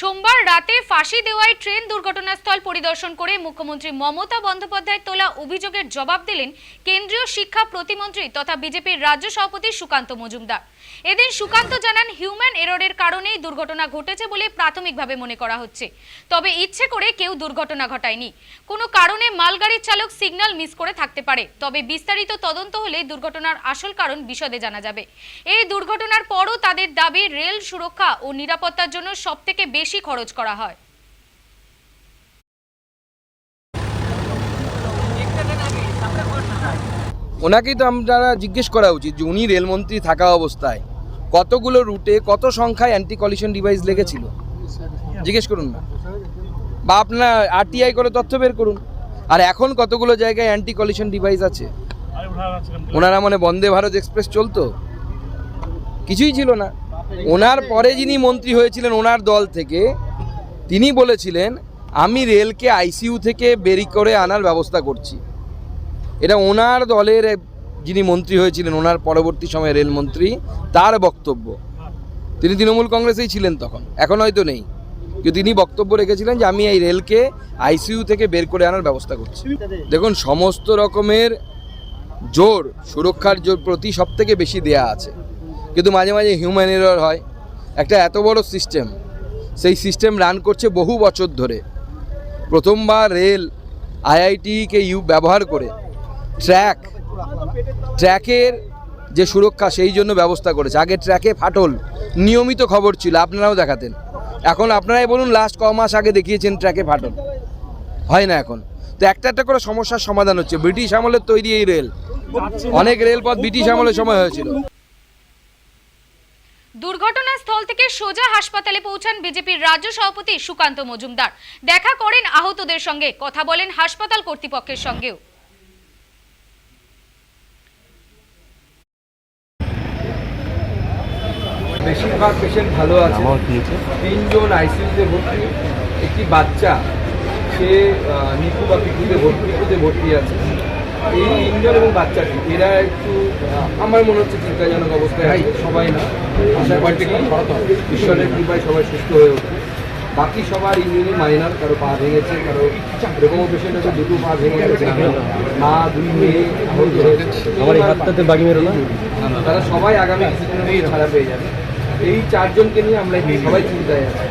সোমবার রাতে ফাঁসি দেওয়ায় ট্রেন দুর্ঘটনাস্থল পরিদর্শন করে মুখ্যমন্ত্রী মমতা বন্দ্যোপাধ্যায় তোলা অভিযোগের জবাব দিলেন কেন্দ্রীয় শিক্ষা প্রতিমন্ত্রী তথা বিজেপির রাজ্য সভাপতি সুকান্ত মজুমদার। এদিন সুকান্ত জানান হিউম্যান এররের কারণেই দুর্ঘটনা ঘটেছে বলে প্রাথমিকভাবে মনে করা হচ্ছে। তবে ইচ্ছে করে কেউ দুর্ঘটনা ঘটায়নি। কোনো কারণে মালগাড়ির চালক সিগন্যাল মিস করে থাকতে পারে। তবে বিস্তারিত তদন্ত হলে দুর্ঘটনার আসল কারণ বিশদে জানা যাবে। এই দুর্ঘটনার পরও তাদের দাবি, রেল সুরক্ষা ও নিরাপত্তার জন্য সবথেকে বেশি খরচ করা হয়। ওনাকেই তো আমরা জিজ্ঞেস করা উচিত যে উনি রেলমন্ত্রী থাকা অবস্থায় কতগুলো রুটে কত সংখ্যায় অ্যান্টি কলিশন ডিভাইস লেগেছিল? জিজ্ঞেস করুন না। বা আপনার আরটিআই করে তথ্য বের করুন। আর এখন কতগুলো জায়গায় অ্যান্টি কলিশন ডিভাইস আছে? ওনারা মানে বন্দে ভারত এক্সপ্রেস চলতো? কিছুই ছিল না। ওনার পরে যিনি মন্ত্রী হয়েছিলেন ওনার দল থেকে, তিনি বলেছিলেন, আমি রেলকে আইসিইউ থেকে বেরি করে আনার ব্যবস্থা করছি। এটা ওনার দলের যিনি মন্ত্রী হয়েছিলেন, ওনার পরবর্তী সময়ে রেলমন্ত্রী তার বক্তব্য। তিনি তৃণমূল কংগ্রেসেই ছিলেন তখন, এখন হয়তো নেই। কিন্তু তিনি বক্তব্য রেখেছিলেন যে, আমি এই রেলকে আইসিইউ থেকে বের করে আনার ব্যবস্থা করছি। দেখুন, সমস্ত রকমের জোর, সুরক্ষার জোর প্রতি সব থেকে বেশি দেয়া আছে। কিন্তু মাঝে মাঝে হিউম্যান এরর হয়। একটা এত বড় সিস্টেম সেই সিস্টেম রান করছে বহু বছর ধরে। প্রথমবার রেল আইআইটিকে ইউ ব্যবহার করে ট্র্যাক ট্র্যাকের যে সুরক্ষা, সেই জন্য ব্যবস্থা করেছে। আগে ট্র্যাকে ফাটল, নিয়মিত খবর ছিল, আপনারাও দেখাতেন। এখন আপনারাই বলুন লাস্ট ক মাস আগে দেখিয়েছেন ট্র্যাকে ফাটল। হয় না এখন। তো একটা একটা করে সমস্যার সমাধান হচ্ছে। ব্রিটিশ আমলের তৈরি এই রেল অনেক রেলপথ ব্রিটিশ আমলের সময় হয়েছিল। দুর্ঘটনাস্থল থেকে সোজা হাসপাতালে পৌঁছান বিজেপির রাজ্য সভাপতি সুকান্ত মজুমদার। দেখা করেন আহতদের সঙ্গে কথা বলেন হাসপাতাল কর্তৃপক্ষের সঙ্গেও। বেশিরভাগ পেশেন্ট ভালো আছে। তিনজন আইসিইউতে ভর্তি একটি বাচ্চা সে নিকু বা পিকুতে ভর্তি পিকুতে ভর্তি আছে। এই তিনজন এবং বাচ্চাটি এরা একটু আমার মনে হচ্ছে চিন্তাজনক অবস্থায় আছে। সবাই না। আশা করছি ঈশ্বরের কৃপায় সবাই সুস্থ হয়ে উঠবে বাকি সবার ইঞ্জুরি মাইনার কারও পা ভেঙেছে কারও এরকমও পেশেন্ট আছে দুটো পা ভেঙে গেছে। মা দুই মেয়ে আহত হয়েছে আমার এই হাতটাতে বাগি মেরো না? তারা সবাই আগামী কিছুদিনের ছাড়া পেয়ে যাবে। এই চারজনকে নিয়ে আমরা সবাই চিন্তায় আছি।